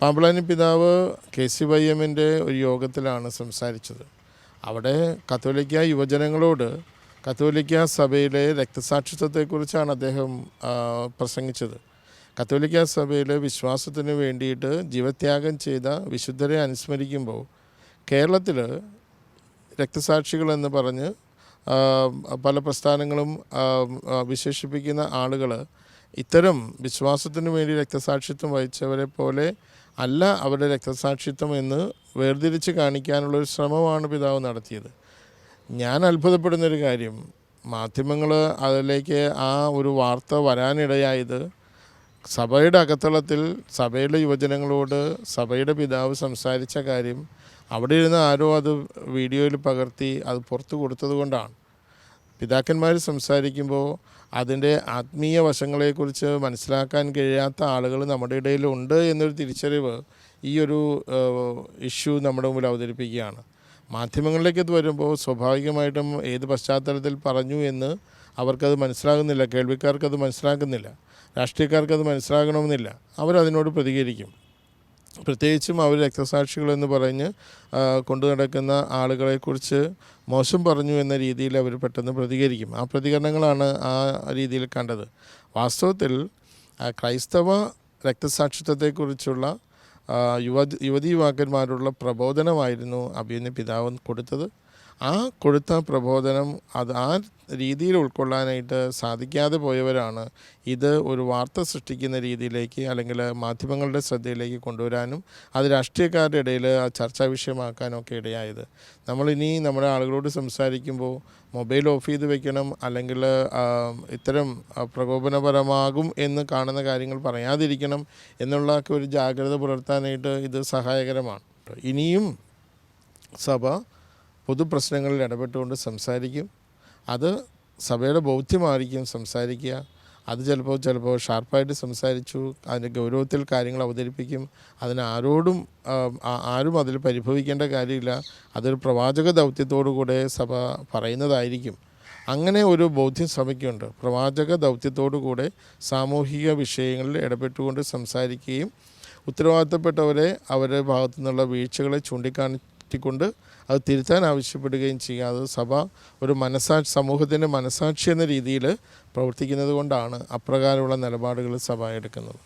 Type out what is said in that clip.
പാമ്പളാനി പിതാവ് K C Y എമ്മിന്റെ ഒരു യോഗത്തിലാണ് സംസാരിച്ചത്. അവിടെ കത്തോലിക്ക യുവജനങ്ങളോട് കത്തോലിക്ക സഭയിലെ രക്തസാക്ഷിത്വത്തെക്കുറിച്ചാണ് അദ്ദേഹം പ്രസംഗിച്ചത്. കത്തോലിക്ക സഭയിലെ വിശ്വാസത്തിന് വേണ്ടിയിട്ട് ജീവത്യാഗം ചെയ്ത വിശുദ്ധരെ അനുസ്മരിക്കുമ്പോൾ കേരളത്തിൽ രക്തസാക്ഷികൾ എന്ന് പറഞ്ഞ് പല പ്രസ്ഥാനങ്ങളും വിശേഷിപ്പിക്കുന്ന ആളുകൾ ഇത്തരം വിശ്വാസത്തിന് വേണ്ടി രക്തസാക്ഷിത്വം വഹിച്ചവരെ പോലെ അല്ല അവരുടെ രക്തസാക്ഷിത്വം എന്ന് വേർതിരിച്ച് കാണിക്കാനുള്ള ഒരു ശ്രമമാണ് പിതാവ് നടത്തിയത്. ഞാൻ അത്ഭുതപ്പെടുന്നൊരു കാര്യം. മാധ്യമങ്ങൾ അതിലേക്ക് ആ ഒരു വാർത്ത വരാനിടയായത് സഭയുടെ അകത്തളത്തിൽ സഭയുടെ യുവജനങ്ങളോട് സഭയുടെ പിതാവ് സംസാരിച്ച കാര്യം അവിടെ ഇരുന്ന് ആരോ അത് വീഡിയോയിൽ പകർത്തി അത് പുറത്തു കൊടുത്തത് കൊണ്ടാണ് പിതാക്കന്മാർ സംസാരിക്കുമ്പോൾ അതിന്റെ ആത്മീയ വശങ്ങളെക്കുറിച്ച് മനസ്സിലാക്കാൻ കഴിയാത്ത ആളുകൾ നമ്മുടെ ഇടയിലുണ്ട് എന്നൊരു തിരിച്ചറിവ് ഈ ഒരു ഇഷ്യൂ നമ്മുടെ മുമ്പിൽ അവതരിപ്പിക്കുകയാണ്. മാധ്യമങ്ങളിലേക്ക് ഇത് വരുമ്പോൾ സ്വാഭാവികമായിട്ടും ഏത് പശ്ചാത്തലത്തിൽ പറഞ്ഞു എന്ന് അവർക്കത് മനസ്സിലാകുന്നില്ല കേൾവിക്കാർക്കത് മനസ്സിലാക്കുന്നില്ല രാഷ്ട്രീയക്കാർക്കത് മനസ്സിലാകണമെന്നില്ല. അവരതിനോട് പ്രതികരിക്കും. പ്രത്യേകിച്ചും അവർ രക്തസാക്ഷികൾ എന്ന് പറഞ്ഞ് കൊണ്ടു നടക്കുന്ന ആളുകളെക്കുറിച്ച് മോശം പറഞ്ഞു എന്ന രീതിയിൽ അവർ പെട്ടെന്ന് പ്രതികരിക്കും. ആ പ്രതികരണങ്ങളാണ് ആ രീതിയിൽ കണ്ടത്. വാസ്തവത്തിൽ ക്രൈസ്തവ രക്തസാക്ഷിത്വത്തെക്കുറിച്ചുള്ള യുവ യുവതി യുവാക്കന്മാരുള്ള പ്രബോധനമായിരുന്നു അഭിയന് പിതാവ് കൊടുത്തത്. ആ കൊടുത്ത പ്രബോധനം അത് ആ രീതിയിൽ ഉൾക്കൊള്ളാനായിട്ട് സാധിക്കാതെ പോയവരാണ് ഇത് ഒരു വാർത്ത സൃഷ്ടിക്കുന്ന രീതിയിലേക്ക് അല്ലെങ്കിൽ മാധ്യമങ്ങളുടെ ശ്രദ്ധയിലേക്ക് കൊണ്ടുവരാനും അത് രാഷ്ട്രീയക്കാരുടെ ഇടയിൽ ആ ചർച്ചാ വിഷയമാക്കാനും ഒക്കെ ഇടയായത്. നമ്മളിനി നമ്മുടെ ആളുകളോട് സംസാരിക്കുമ്പോൾ മൊബൈൽ ഓഫ് ചെയ്ത് വെക്കണം അല്ലെങ്കിൽ ഇത്തരം പ്രകോപനപരമാകും എന്ന് കാണുന്ന കാര്യങ്ങൾ പറയാതിരിക്കണം എന്നുള്ളതൊക്കെ ഒരു ജാഗ്രത പുലർത്താനായിട്ട് ഇത് സഹായകരമാണ്. ഇനിയും സഭ പൊതുപ്രശ്നങ്ങളിൽ ഇടപെട്ടുകൊണ്ട് സംസാരിക്കും. അത് സഭയുടെ ബൗദ്ധ്യമായിരിക്കും സംസാരിക്കുക. അത് ചിലപ്പോൾ ചിലപ്പോൾ ഷാർപ്പായിട്ട് സംസാരിച്ചു അതിന്റെ ഗൗരവത്തിൽ കാര്യങ്ങൾ അവതരിപ്പിക്കും. അതിന് ആരോടും ആരും അതിൽ പരിഭവിക്കേണ്ട കാര്യമില്ല. അതൊരു പ്രവാചക ദൗത്യത്തോടു കൂടെ സഭ പറയുന്നതായിരിക്കും. അങ്ങനെ ഒരു ബോധ്യം സഭയ്ക്കുണ്ട്. പ്രവാചക ദൗത്യത്തോടു കൂടെ സാമൂഹിക വിഷയങ്ങളിൽ ഇടപെട്ടുകൊണ്ട് സംസാരിക്കുകയും ഉത്തരവാദിത്തപ്പെട്ടവരെ അവരുടെ ഭാഗത്തു നിന്നുള്ള വീഴ്ചകളെ ചൂണ്ടിക്കാണിച്ചുകൊണ്ട് അത് തിരുത്താൻ ആവശ്യപ്പെടുകയും ചെയ്യുക അത് സഭ ഒരു മനസാക്ഷി സമൂഹത്തിന്റെ മനസാക്ഷി എന്ന രീതിയിൽ പ്രവർത്തിക്കുന്നത് കൊണ്ടാണ് അപ്രകാരമുള്ള നിലപാടുകൾ സഭ എടുക്കുന്നത്.